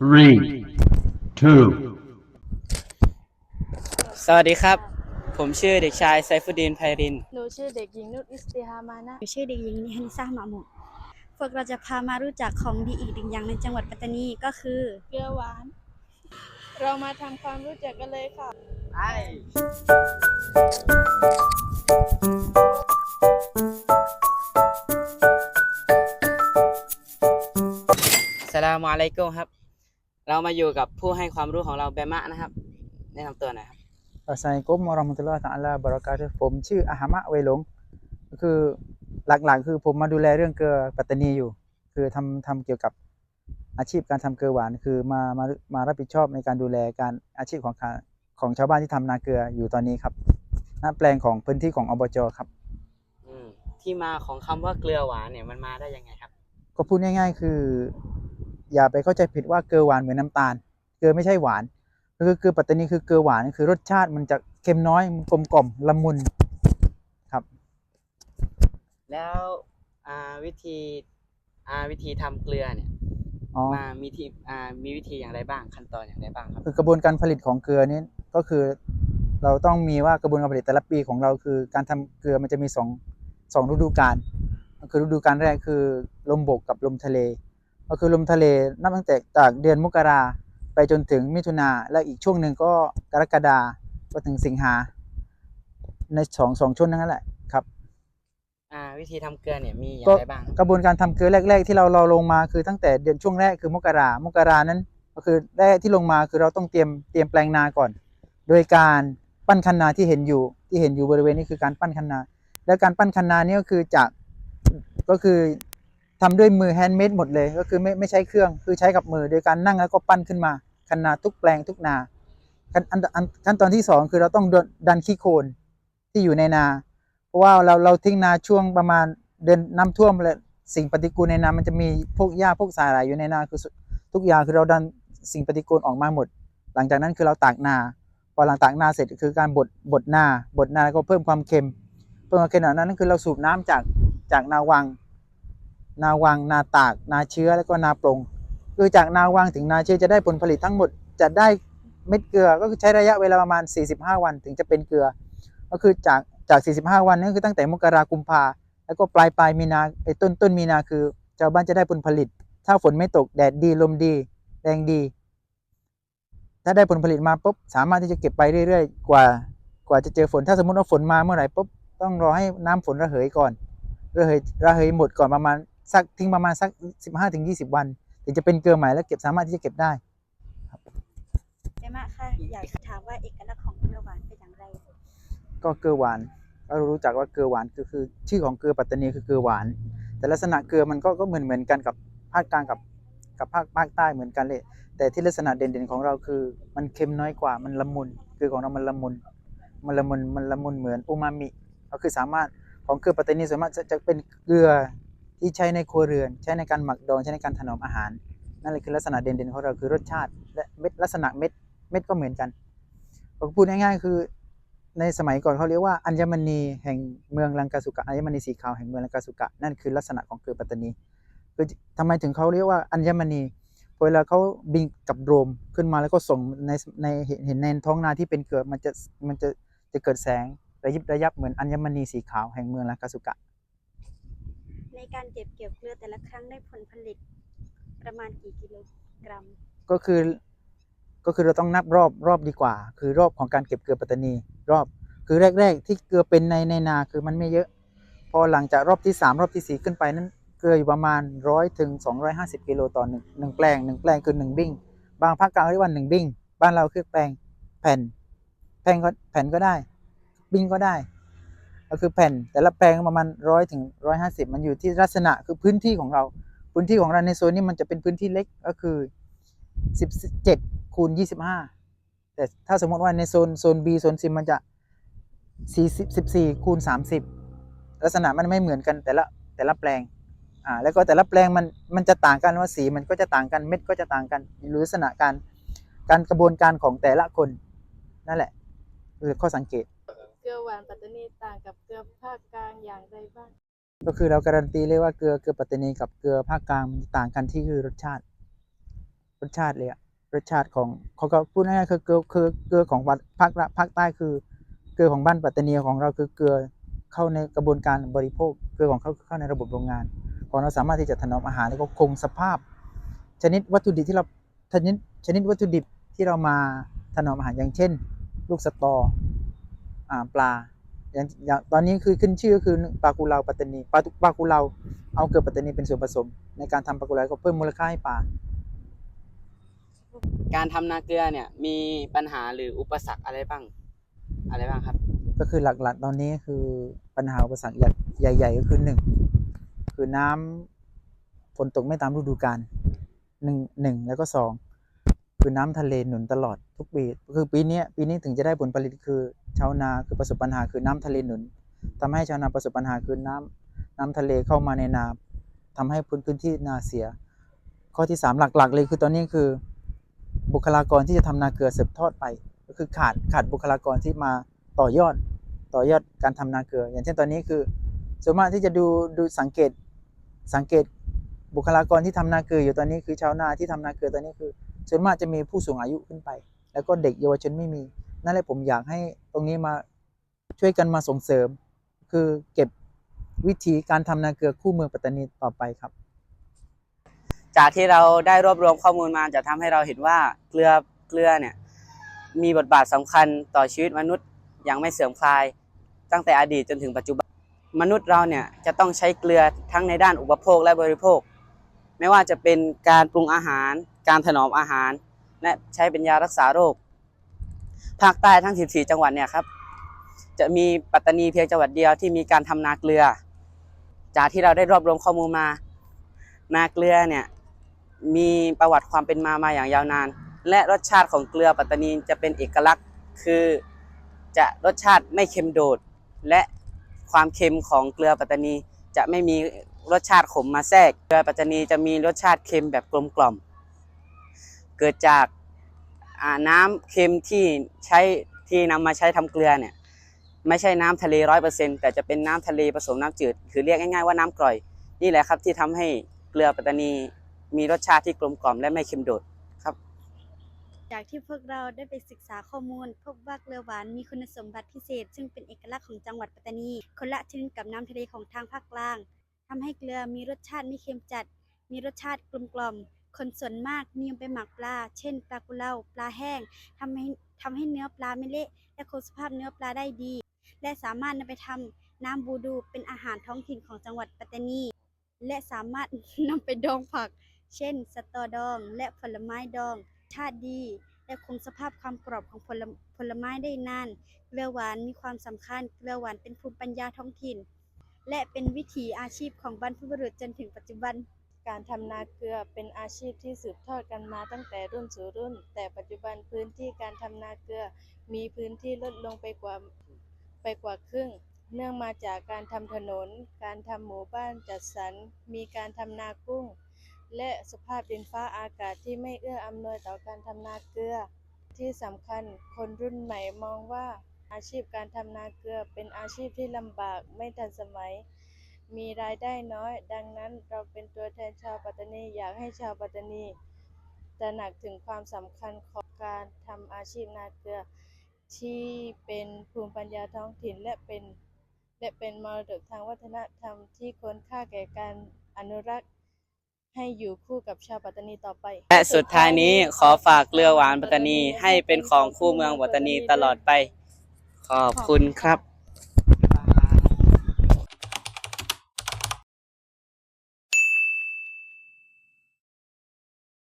three, two, สวัสดีครับ ผมชื่อเด็กชายไซฟุดดีนไพริน หนูชื่อเด็กหญิงนุชอิสติฮามานะหนูชื่อเด็กหญิงนิฮันซ่าหมาหมุพวกเราจะพามารู้จักของดีอีกหนึ่งอย่างในจังหวัดปัตตานีก็คือเกลือหวาน เรามาทำความรู้จักกันเลยค่ะสลามอะลัยกุมครับ เรามาอยู่กับผู้ให้ความรู้ของเราแบมะนะครับ แนะนำตัวหน่อยครับอัสสลามุอะลัยกุมวะเราะห์มะตุลลอฮ์ตะอาลาบะเราะกาตุฮ์ผมชื่ออาหามะเวหลงก็คือหลักๆ คือผมมาดูแลเรื่องเกลือปัตตานีอยู่ คือทำทำเกี่ยวกับอาชีพการทำเกลือหวานคือมามามารับผิดชอบในการดูแลการอาชีพของการของชาวบ้านที่ทำนาเกลืออยู่ตอนนี้ครับณแปลงของพื้นที่ของอบจครับอืมที่มาของคำว่าเกลือหวานเนี่ยมันมาได้ยังไงครับ ก็พูดง่าย ๆ คือ อย่าไปเข้าใจผิดว่าเกลือหวานเหมือนน้ำตาล เกลือไม่ใช่หวานก็คือเกลือปัตตานีคือเกลือหวานคือรสชาติมันจะเค็มน้อยกลมกล่อมละมุนครับ แล้วอ่าวิธีอ่าวิธีทำเกลือเนี่ยอ๋อมามีที่อ่ามีวิธีอย่างไรบ้างขั้นตอนอย่างไรบ้างครับคือกระบวนการผลิตของเกลือนี้ก็คือ เราต้องมีว่ากระบวนการผลิตแต่ละปีของเราคือ การทำเกลือมันจะมีสองสองฤดูกาลก็คือฤดูกาลแรกคือลมบกกับลมทะเล ก็คือลมทะเลนับตั้งแต่จากเดือนมกราไปจนถึงมิถุนาและอีกช่วงหนึ่งก็กรกฎาก็ถึงสิงหาในสองสองช่วงนั้นแหละครับอ่าวิธีทำเกลือเนี่ยมีอย่าก็งไรบ้างกระบวนการทำเกลือแรก ๆ ที่เราเราลงมาคือตั้งแต่เดือนช่วงแรกคือมกรามกรานั้น ก็คือแรกที่ลงมาคือเราต้องเตรียมเตรียมแปลงนาก่อน โดยการปั้นคันนาที่เห็นอยู่ที่เห็นอยู่บริเวณนี้คือการปั้นคันนา แล้วการปั้นคันนานี่ก็คือจากก็คือ ทำด้วยมือแฮนด์เมดหมดเลย ก็คือไม่ไม่ใช้เครื่องคือใช้กับมือโดยการนั่งแล้วก็ปั้นขึ้นมาคันนาทุกแปลงทุกนาขั้นขั้นตอนที่สองคือเราต้องดันดันขี้โคลนที่อยู่ในนา เพราะว่าเราเราทิ้งนาช่วงประมาณเดือนน้ำท่วมและสิ่งปฏิกูลในนามันจะมีพวกหญ้าพวกสาหร่ายอยู่ในนาคือทุกอย่างคือเราดันสิ่งปฏิกูลออกมาหมด หลังจากนั้นคือเราตากนา พอหลังตากนาเสร็จคือการบดบดนาบดนาแล้วก็เพิ่มความเค็มเพิ่มความเค็มนั้นนั่นคือเราสูบน้ำจากจากนาวัง นาวัง นาตาก นาเชื้อแล้วก็นาปรงคือจากนาวังถึงนาเชื้อจะได้ผลผลิตทั้งหมดจะได้เม็ดเกลือก็คือใช้ระยะเวลาประมาณ 45 วันถึงจะเป็นเกลือ ก็คือจากจาก 45 วันนั่นคือตั้งแต่มกรากุมภาแล้วก็ปลายปลายมีนาไอ้ต้นต้นมีนาคือชาวบ้านจะได้ผลผลิต ถ้าฝนไม่ตกแดดดีลมดี แรงดี ถ้าได้ผลผลิตมาปุ๊บสามารถที่จะเก็บไปเรื่อยๆ กว่ากว่าจะเจอฝนถ้าสมมติว่าฝนมาเมื่อไหร่ปุ๊บต้องรอให้น้ำฝนระเหยก่อนระเหยระเหยหมดก่อนประมาณ สักทิ้งประมาณสัก 15ถึง20 วันถึงจะเป็นเกลือใหม่แล้วเก็บสามารถที่จะเก็บได้เจมะค่ะอยากถามว่าเอกลักษณ์ของเกลือหวานเป็นอย่างไร ก็เกลือหวานเรารู้จักว่าเกลือหวานก็คือ ชื่อของเกลือปัตตานีคือเกลือหวาน แต่ลักษณะเกลือมันก็ก็เหมือนเหมือนกันกับภาคกลางกับกับภาคภาคใต้เหมือนกันเลย แต่ที่ลักษณะเด่นๆของเราคือ มันเค็มน้อยกว่ามันละมุนคือของเรามันละมุนมันละมุนมันละมุนเหมือนอูมามิก็คือสามารถของเกลือปัตตานีส่วนมากจะจะเป็นเกลือ ที่ใช้ในครัวเรือน ใช้ในการหมักดองใช้ในการถนอมอาหาร นั่นเลยคือลักษณะเด่นๆของเราคือรสชาติและเม็ดลักษณะเม็ดเม็ดก็เหมือนกันก็พูดง่ายๆคือในสมัยก่อนเขาเรียกว่าอัญมณีแห่งเมืองลังกาสุกะอัญมณีสีขาวแห่งเมืองลังกาสุกะนั่นคือลักษณะของเกลือปัตตานีคือทำไมถึงเขาเรียกว่าอัญมณีพอเวลาเขาบินกับโดรมขึ้นมาแล้วก็ส่งในในเห็นเห็นในท้องนาที่เป็นเกลือมันจะมันจะจะเกิดแสงระยิบระยับเหมือนอัญมณีสีขาวแห่งเมืองลังกาสุกะ ในการเก็บเกี่ยวเกลือแต่ละครั้งได้ผลผลิตประมาณกี่กิโลกรัม ก็คือ ก็คือเราต้องนับรอบรอบดีกว่า คือรอบของการเก็บเกลือปัตตานี รอบ คือแรก ๆ ที่เกลือเป็นในในนาคือมันไม่เยอะ พอหลังจากรอบที่สามรอบที่สี่ขึ้นไปนั้น เกลืออยู่ประมาณร้อยถึงสองร้อยห้าสิบกิโลต่อหนึ่งหนึ่งแปลงหนึ่งแปลงคือหนึ่งบิ้งบางภาคกลางเรียกว่าหนึ่งบิ้งบ้านเราคือแปลงแผ่นแผ่นก็แผ่นก็ได้ บิ้งก็ได้ ก็คือแผ่นแต่ละแปลงประมาณร้อยถึงร้อยห้าสิบมันอยู่ที่ลักษณะคือพื้นที่ของเรา พื้นที่ของเราในโซนนี้มันจะเป็นพื้นที่เล็กก็คือสิบเจ็ดคูณยี่สิบห้าแต่ถ้าสมมติว่าในโซนโซน B โซน C มันจะสี่สิบสิบสี่คูณสามสิบลักษณะมันไม่เหมือนกันแต่ละแต่ละแปลงอ่าแล้วก็แต่ละแปลงมันมันจะต่างกันว่าสีมันก็จะต่างกันเม็ดก็จะต่างกันหรือลักษณะการการกระบวนการของแต่ละคนนั่นแหละคือข้อสังเกต เกลือหวานปัตตานีต่างกับเกลือภาคกลางอย่างไรบ้าง ก็คือเราการันตีเลยว่าเกลือเกลือปัตตานีกับเกลือภาคกลางมันต่างกันที่คือรสชาติ รสชาติเลยอะรสชาติของเขาก็พูดง่ายๆคือเกลือคือเกลือของภาคภาคใต้คือ เกลือของบ้านปัตตานีของเราคือเกลือเข้าในกระบวนการบริโภค เกลือของเขาเข้าในระบบโรงงาน ของเราสามารถที่จะถนอมอาหารแล้วก็คงสภาพ ชนิดวัตถุดิบที่เราชนิดชนิดวัตถุดิบที่เรามาถนอมอาหารอย่างเช่น ลูกสตอ ปลาอย่างอย่างตอนนี้คือขึ้นชื่อก็คือปลากุเลาปัตตานีปลาปลากุเลาเอาเกลือปัตตานีเป็นส่วนผสม ในการทำปลากุเลาก็เพิ่มมูลค่าให้ปลาการทำนาเกลือเนี่ยมีปัญหาหรืออุปสรรคอะไรบ้างอะไรบ้างครับ ก็คือหลักๆ ตอนนี้คือปัญหาอุปสรรคใหญ่ๆก็คือหนึ่งคือน้ำฝนตกไม่ตามฤดูกาลหนึ่งหนึ่งแล้วก็สอง คือน้ำทะเลหนุนตลอดทุกปี คือปีนี้ปีนี้ถึงจะได้ผลผลิตคือชาวนาคือประสบปัญหาคือน้ำทะเลหนุนทำให้ชาวนาประสบปัญหาคือน้ำน้ำทะเลเข้ามาในนาทำให้พื้นที่นาเสีย ข้อที่สามหลักๆ เลยคือตอนนี้คือบุคลากรที่จะทำนาเกลือสืบทอดไป ก็คือขาดขาดบุคลากรที่มาต่อยอดต่อยอดการทำนาเกลือ อย่างเช่นตอนนี้คือส่วนมากที่จะดูดูสังเกตสังเกตบุคลากรที่ทำนาเกลืออยู่ตอนนี้คือชาวนาที่ทำนาเกลือตอนนี้คือ ส่วนมากจะมีผู้สูงอายุขึ้นไป แล้วก็เด็กเยาวชนไม่มี นั่นแหละผมอยากให้ตรงนี้มาช่วยกันมาส่งเสริม คือเก็บวิธีการทำนาเกลือคู่เมืองปัตตานีต่อไปครับ จากที่เราได้รวบรวมข้อมูลมาจะทำให้เราเห็นว่าเกลือเกลือเนี่ยมีบทบาทสำคัญต่อชีวิตมนุษย์อย่างไม่เสื่อมคลาย ตั้งแต่อดีตจนถึงปัจจุบัน มนุษย์เราเนี่ยจะต้องใช้เกลือทั้งในด้านอุปโภคและบริโภค ไม่ว่าจะเป็นการปรุงอาหาร การถนอมอาหาร และใช้เป็นยารักษาโรค ภาคใต้ทั้ง 14 จังหวัดเนี่ยครับ จะมีปัตตานีเพียงจังหวัดเดียวที่มีการทำนาเกลือ จากที่เราได้รวบรวมข้อมูลมา นาเกลือเนี่ยมีประวัติความเป็นมามาอย่างยาวนาน และรสชาติของเกลือปัตตานีจะเป็นเอกลักษณ์ คือจะรสชาติไม่เค็มโดด และความเค็มของเกลือปัตตานีจะไม่มีรสชาติขมมาแทรก เกลือปัตตานีจะมีรสชาติเค็มแบบกลมกล่อม เกิดจากาน้ำเค็มที่ใช้ที่นำมาใช้ทำเกลือเนี่ยไม่ใช่น้ำทะเลร้อยเปอร์เซ็นต์แต่จะเป็นน้ำทะเลผสมน้ำจืดคือเรียกง่ายๆว่าน้ำกร่อย นี่แหละครับที่ทำให้เกลือปัตตานีมีรสชาติที่กลมกล่อมและไม่เค็มโดดครับ จากที่พวกเราได้ไปศึกษาข้อมูล พบว่าเกลือหวานมีคุณสมบัติพิเศษ ซึ่งเป็นเอกลักษณ์ของจังหวัดปัตตานี คนละชนิดกับน้ำทะเลของทางภาคกลางทำให้เกลือมีรสชาติไม่เค็มจัด มีรสชาติกลมกล่อม คนส่วนมากนิยมไปหมักปลา เช่น ปลากุเลาปลาแห้งทำให้ทำให้เนื้อปลาไม่เละและคงสภาพเนื้อปลาได้ดี และสามารถนำไปทำน้ำบูดูเป็นอาหารท้องถิ่นของจังหวัดปัตตานี และสามารถนำไปดองผัก เช่น สตอดอง และผลไม้ดองชาติดี และคงสภาพความกรอบของผลผลไม้ได้นาน เกลือหวานมีความสำคัญ เกลือหวานเป็นภูมิปัญญาท้องถิ่น และเป็นวิถีอาชีพของบรรพบุรุษจนถึงปัจจุบัน การทำนาเกลือเป็นอาชีพที่สืบทอดกันมาตั้งแต่รุ่นสู่รุ่น แต่ปัจจุบันพื้นที่การทำนาเกลือมีพื้นที่ลดลงไปกว่าไปกว่าครึ่ง เนื่องมาจากการทำถนน การทำหมู่บ้านจัดสรร มีการทำนากุ้ง และสภาพดินฟ้าอากาศที่ไม่เอื้ออำนวยต่อการทำนาเกลือ ที่สำคัญคนรุ่นใหม่มองว่าอาชีพการทำนาเกลือเป็นอาชีพที่ลำบากไม่ทันสมัย มีรายได้น้อย ดังนั้นเราเป็นตัวแทนชาวปัตตานีอยากให้ชาวปัตตานีตระหนักถึงความสำคัญของการทำอาชีพนาเกลือ ที่เป็นภูมิปัญญาท้องถิ่นและเป็นและเป็นมรดกทางวัฒนธรรมที่ควรค่าแก่การอนุรักษ์ให้อยู่คู่กับชาวปัตตานีต่อไป และสุดท้ายนี้ขอฝากเกลือหวานปัตตานีให้เป็นของคู่เมืองปัตตานีตลอดไป ขอบคุณครับ